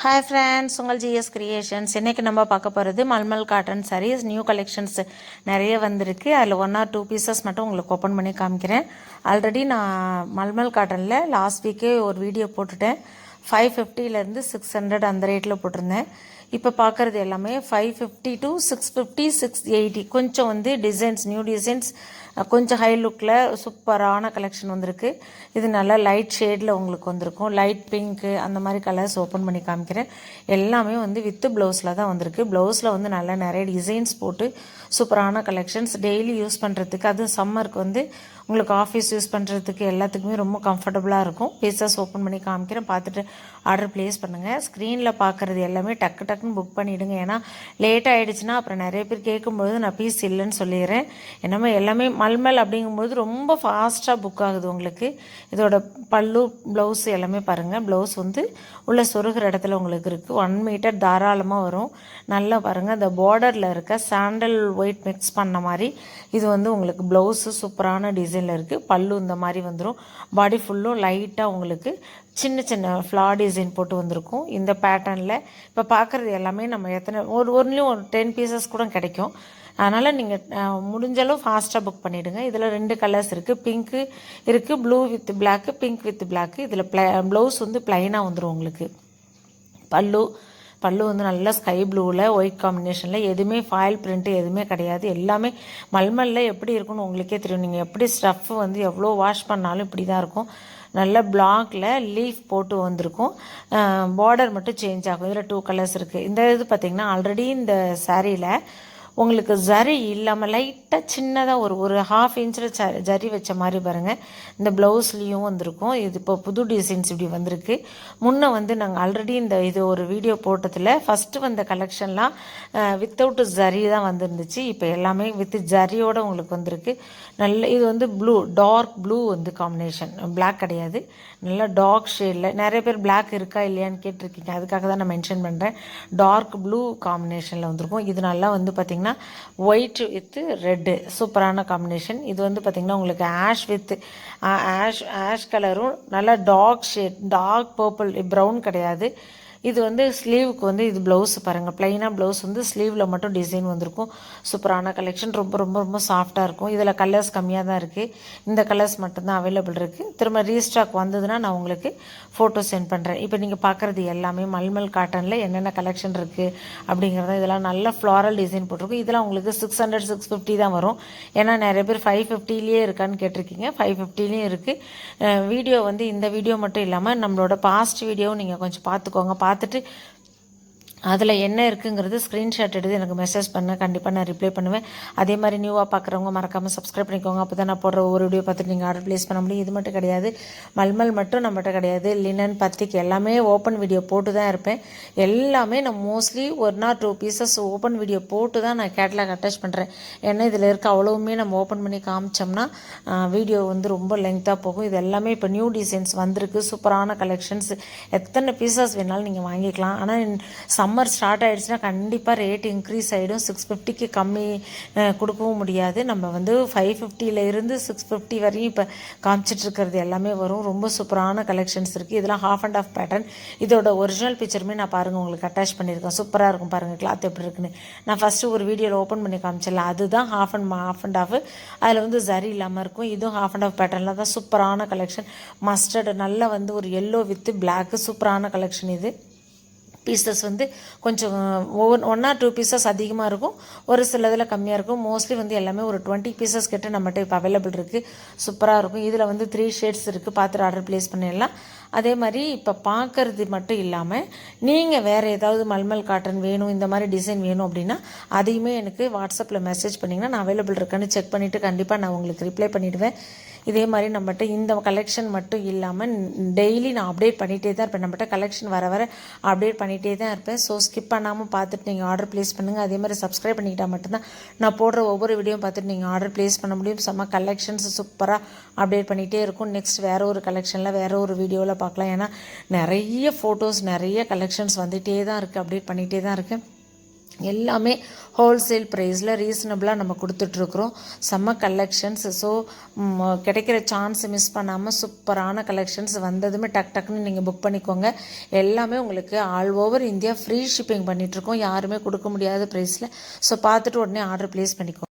Hi friends உங்கள் GS creations இன்றைக்கி நம்ம பார்க்க போகிறது mulmul cotton sarees new collections நிறைய வந்திருக்கு. அதில் ஒன் ஆர் டூ பீசஸ் மட்டும் உங்களுக்கு ஓப்பன் பண்ணி காமிக்கிறேன். ஆல்ரெடி நான் மல்மல் காட்டனில் லாஸ்ட் வீக்கே ஒரு வீடியோ போட்டுட்டேன். ஃபைவ் ஃபிஃப்டிலேருந்து சிக்ஸ் ஹண்ட்ரட் அந்த ரேட்டில் போட்டிருந்தேன். இப்போ பார்க்குறது எல்லாமே five fifty to six fifty six eighty கொஞ்சம் வந்து டிசைன்ஸ் நியூ டிசைன்ஸ் கொஞ்சம் ஹை லுக்கில் சூப்பரான கலெக்ஷன் வந்திருக்கு. இது நல்லா லைட் ஷேடில் உங்களுக்கு வந்திருக்கும். லைட் பிங்க்கு அந்த மாதிரி கலர்ஸ் ஓப்பன் பண்ணி காமிக்கிறேன். எல்லாமே வந்து வித்து ப்ளவுஸில் தான் வந்திருக்கு. ப்ளவுஸில் வந்து நல்லா நிறைய டிசைன்ஸ் போட்டு சூப்பரான கலெக்ஷன்ஸ் டெய்லி யூஸ் பண்ணுறதுக்கு அதுவும் சம்மருக்கு வந்து உங்களுக்கு ஆஃபீஸ் யூஸ் பண்ணுறதுக்கு எல்லாத்துக்குமே ரொம்ப கம்ஃபர்டபுளாக இருக்கும். பீசஸ் ஓப்பன் பண்ணி காமிக்கிறேன். பார்த்துட்டு ஆர்டர் ப்ளேஸ் பண்ணுங்கள் ஸ்க்ரீனில் பார்க்குறது எல்லாமே டக்கு டக்குன்னு புக் பண்ணிவிடுங்க ஏன்னா லேட் ஆகிடுச்சுன்னா அப்புறம் நிறைய பேர் கேட்கும்போது நான் பீஸ் இல்லைன்னு சொல்லிடுறேன். என்னமோ எல்லாமே மல்மல் அப்படிங்கும்போது ரொம்ப ஃபாஸ்ட்டாக புக் ஆகுது உங்களுக்கு. இதோட பல்லு ப்ளவுஸ் எல்லாமே பாருங்கள் ப்ளவுஸ் வந்து உள்ள சொருகிற இடத்துல உங்களுக்கு இருக்குது ஒன் மீட்டர் தாராளமாக வரும். நல்லா பாருங்கள் இந்த பார்டரில் இருக்க சாண்டல் ஒயிட் மிக்ஸ் பண்ண மாதிரி இது வந்து உங்களுக்கு ப்ளவுஸு சூப்பரான டிசைனில் இருக்குது பல்லு இந்த மாதிரி வந்துடும் பாடி ஃபுல்லும் லைட்டாக உங்களுக்கு சின்ன சின்ன ஃப்ளா டிசைன் போட்டு வந்திருக்கும். இந்த பேட்டர்னில் இப்போ பார்க்குறது எல்லாமே நம்ம எத்தனை ஒரு ஒன்லையும் ஒரு டென் பீசஸ் கூட கிடைக்கும். அதனால் நீங்கள் முடிஞ்சளவு ஃபாஸ்ட்டாக புக் பண்ணிவிடுங்க இதில் ரெண்டு கலர்ஸ் இருக்குது பிங்க்கு இருக்குது blue with black pink with black இதில் ப்ள ப்ளவுஸ் வந்து ப்ளைனாக வந்துடும் உங்களுக்கு. பல்லு பல்லு வந்து நல்லா ஸ்கை ப்ளூவில் ஒயிட் காம்பினேஷனில் எதுவுமே ஃபாயில் பிரிண்ட்டு எதுவுமே கிடையாது. எல்லாமே மல்மல்ல எப்படி இருக்கும்னு உங்களுக்கே தெரியும். நீங்கள் எப்படி ஸ்டஃப் வந்து எவ்வளோ வாஷ் பண்ணாலும் இப்படி தான் இருக்கும். நல்ல பிளாக்ல லீஃப் போட்டு வந்திருக்கும். பார்டர் மட்டும் சேஞ்ச் ஆகும். இதில் டூ கலர்ஸ் இருக்குது இந்த இது பார்த்திங்கன்னா ஆல்ரெடி இந்த சாரியில் உங்களுக்கு ஜரி இல்லாமல் லைட்டாக சின்னதாக ஒரு ஒரு ஹாஃப் இன்ச்சில் ச ஜரி வச்ச மாதிரி பாருங்கள் இந்த ப்ளவுஸ்லேயும் வந்திருக்கும். இது இப்போ புது டிசைன்ஸ் இப்படி வந்திருக்கு. முன்னே வந்து நாங்கள் ஆல்ரெடி இந்த இது ஒரு வீடியோ போட்டதில் ஃபஸ்ட்டு வந்த கலெக்ஷன்லாம் வித்தவுட் ஜரி தான் வந்துருந்துச்சு. இப்போ எல்லாமே வித் ஜரியோட உங்களுக்கு வந்திருக்கு. நல்ல இது வந்து ப்ளூ டார்க் ப்ளூ வந்து காம்பினேஷன் பிளாக் கிடையாது. நல்லா டார்க் ஷேடில் நிறைய பேர் பிளாக் இருக்கா இல்லையான்னு கேட்டிருக்கீங்க. அதுக்காக தான் நான் மென்ஷன் பண்ணுறேன் டார்க் ப்ளூ காம்பினேஷனில் வந்திருக்கும். இது நல்லா வந்து பார்த்திங்கன்னா ஒயிட் வித்து ரெட்டு சூப்பரான காம்பினேஷன் இது வந்து பார்த்திங்கன்னா உங்களுக்கு ஆஷ் வித் ஆஷ் ஆஷ் கலரும் நல்லா dark shade dark purple brown கிடையாது. இது வந்து ஸ்லீவுக்கு வந்து இது ப்ளவுஸ் பாருங்கள் ப்ளைனாக ப்ளவுஸ் வந்து ஸ்லீவில் மட்டும் டிசைன் வந்திருக்கும். சூப்பரான கலெக்ஷன் ரொம்ப ரொம்ப ரொம்ப சாஃப்டாக இருக்கும். இதில் கலர்ஸ் கம்மியாக தான் இருக்குது இந்த கலர்ஸ் மட்டும்தான் அவைலபிள் இருக்குது திரும்ப ரீஸ்டாக் வந்ததுன்னா நான் உங்களுக்கு ஃபோட்டோ சென்ட் பண்ணுறேன் இப்போ நீங்கள் பார்க்குறது எல்லாமே மல்மல் காட்டனில் என்னென்ன கலெக்ஷன் இருக்குது அப்படிங்கிறத இதெல்லாம் நல்ல ஃப்ளாரல் டிசைன் போட்டிருக்கும். இதெல்லாம் உங்களுக்கு சிக்ஸ் ஹண்ட்ரட் சிக்ஸ் ஃபிஃப்டி தான் வரும். ஏன்னா நிறைய பேர் ஃபைவ் ஃபிஃப்டிலேயே இருக்கான்னு கேட்டிருக்கீங்க. ஃபைவ் ஃபிஃப்டிலையும் இருக்குது வீடியோ வந்து இந்த வீடியோ மட்டும் இல்லாமல் நம்மளோட பாஸ்ட் வீடியோவும் நீங்கள் கொஞ்சம் பார்த்துக்கோங்க. பார்த்துட்டு அதில் என்ன இருக்குங்கிறது ஸ்க்ரீன்ஷாட் எடுத்து எனக்கு மெசேஜ் பண்ண. கண்டிப்பாக நான் ரிப்ளை பண்ணுவேன். அதே மாதிரி நியூவாக பார்க்குறவங்க மறக்காமல் சப்ஸ்கிரைப் பண்ணிக்கோங்க. அப்போ தான் நான் போடுற ஒரு வீடியோ பார்த்துட்டு நீங்கள் ஆர்டர் ப்ளேஸ் பண்ண முடியும். இது மட்டும் கிடையாது. மல்மல் மட்டும் நம்மகிட்ட கிடையாது. லினன் பத்திக்கு எல்லாமே ஓப்பன் வீடியோ போட்டு தான் இருப்பேன். எல்லாமே நான் மோஸ்ட்லி ஒரு நாள் டூ பீசஸ் ஓப்பன் வீடியோ போட்டு தான் நான் கேட்லாக் அட்டாச் பண்ணுறேன் ஏன்னா இதில் இருக்க அவ்வளவுமே நம்ம ஓப்பன் பண்ணி காமிச்சோம்னா வீடியோ வந்து ரொம்ப லெங்க்த்தாக போகும். இது எல்லாமே இப்போ நியூ டிசைன்ஸ் வந்திருக்கு. சூப்பரான கலெக்ஷன்ஸ் எத்தனை பீசஸ் வேணாலும் நீங்கள் வாங்கிக்கலாம். ஆனால் சம் சம்மர் ஸ்டார்ட் ஆகிடுச்சுன்னா கண்டிப்பாக ரேட் இன்க்ரீஸ் ஆகிடும் சிக்ஸ் ஃபிஃப்டிக்கு கம்மி கொடுக்கவும் முடியாது. நம்ம வந்து ஃபைவ் ஃபிஃப்டியில் இருந்து சிக்ஸ் ஃபிஃப்டி வரையும் இப்போ காமிச்சிட்ருக்கிறது எல்லாமே வரும். ரொம்ப சூப்பரான கலெக்ஷன்ஸ் இருக்குது இதெல்லாம் ஹாஃப் அண்ட் ஆஃப் பேட்டர்ன் இதோட ஒரிஜினல் பிக்சருமே நான் பாருங்கள் உங்களுக்கு அட்டாச் பண்ணியிருக்கேன். சூப்பராக இருக்கும் பாருங்கள் கிளாத் எப்படி இருக்குன்னு. நான் ஃபஸ்ட்டு ஒரு வீடியோவில் ஓப்பன் பண்ணி காமிச்சிடல அதுதான் half and half and half அதில் வந்து ஜரி இல்லாமல் இருக்கும். இதுவும் ஹாஃப் அண்ட் ஆஃப் பேட்டர்னில் தான் சூப்பரான கலெக்ஷன் மஸ்டர்டு நல்லா வந்து ஒரு எல்லோ வித்து பிளாக் சூப்பரான கலெக்ஷன் இது. பீசஸ் வந்து கொஞ்சம் ஒவ்வொரு ஒன் ஆர் டூ பீசஸ் அதிகமாக இருக்கும். ஒரு சில இதில் கம்மியாக இருக்கும். மோஸ்ட்லி வந்து எல்லாமே ஒரு டுவெண்ட்டி பீசஸ் கிட்ட நம்மகிட்ட இப்போ அவைலபிள் இருக்குது சூப்பராக இருக்கும். இதில் வந்து த்ரீ ஷேட்ஸ் இருக்குது பார்த்துட்டு ஆர்டர் ப்ளேஸ் பண்ணிடலாம். அதே மாதிரி இப்போ பார்க்கறது மட்டும் இல்லாமல் நீங்கள் வேறு ஏதாவது மல்மல் காட்டன் வேணும் இந்த மாதிரி டிசைன் வேணும் அப்படின்னா அதையுமே எனக்கு வாட்ஸ்அப்பில் மெசேஜ் பண்ணிங்கன்னா நான் அவைலபிள் இருக்கேன்னு செக் பண்ணிவிட்டு கண்டிப்பாக நான் உங்களுக்கு ரிப்ளை பண்ணிவிடுவேன் இதே மாதிரி நம்மகிட்ட இந்த கலெக்ஷன் மட்டும் இல்லாமல் டெய்லி நான் அப்டேட் பண்ணிகிட்டே தான் இருப்பேன். நம்மகிட்ட கலெக்ஷன் வர வர அப்டேட் பண்ணிகிட்டே தான் இருப்பேன். ஸோ ஸ்கிப் பண்ணாமல் பார்த்துட்டு நீங்கள் ஆர்டர் ப்ளேஸ் பண்ணுங்கள் அதே மாதிரி சப்ஸ்கிரைப் பண்ணிக்கிட்டால் மட்டும்தான் நான் போடுற ஒவ்வொரு வீடியோ பார்த்துட்டு நீங்கள் ஆர்டர் ப்ளேஸ் பண்ண முடியும். செம்ம கலெக்ஷன்ஸ் சூப்பராக அப்டேட் பண்ணிகிட்டே இருக்கும். நெக்ஸ்ட் வேறு ஒரு கலெக்ஷனில் வேறு ஒரு வீடியோவில் பார்க்கலாம். ஏன்னா நிறைய ஃபோட்டோஸ் நிறைய கலெக்ஷன்ஸ் வந்துகிட்டே தான் இருக்குது அப்டேட் பண்ணிகிட்டே தான் இருக்குது எல்லாமே ஹோல்சேல் ப்ரைஸில் ரீசனபிளாக நம்ம கொடுத்துட்ருக்குறோம். செம்ம கலெக்ஷன்ஸ் ஸோ கிடைக்கிற சான்ஸ் மிஸ் பண்ணாமல் சூப்பரான கலெக்ஷன்ஸ் வந்ததுமே டக் டக்குன்னு நீங்கள் புக் பண்ணிக்கோங்க. எல்லாமே உங்களுக்கு all over India free shipping பண்ணிகிட்ருக்கோம் யாருமே கொடுக்க முடியாத ப்ரைஸில் ஸோ பார்த்துட்டு உடனே ஆர்டர் ப்ளேஸ் பண்ணிக்கோங்க.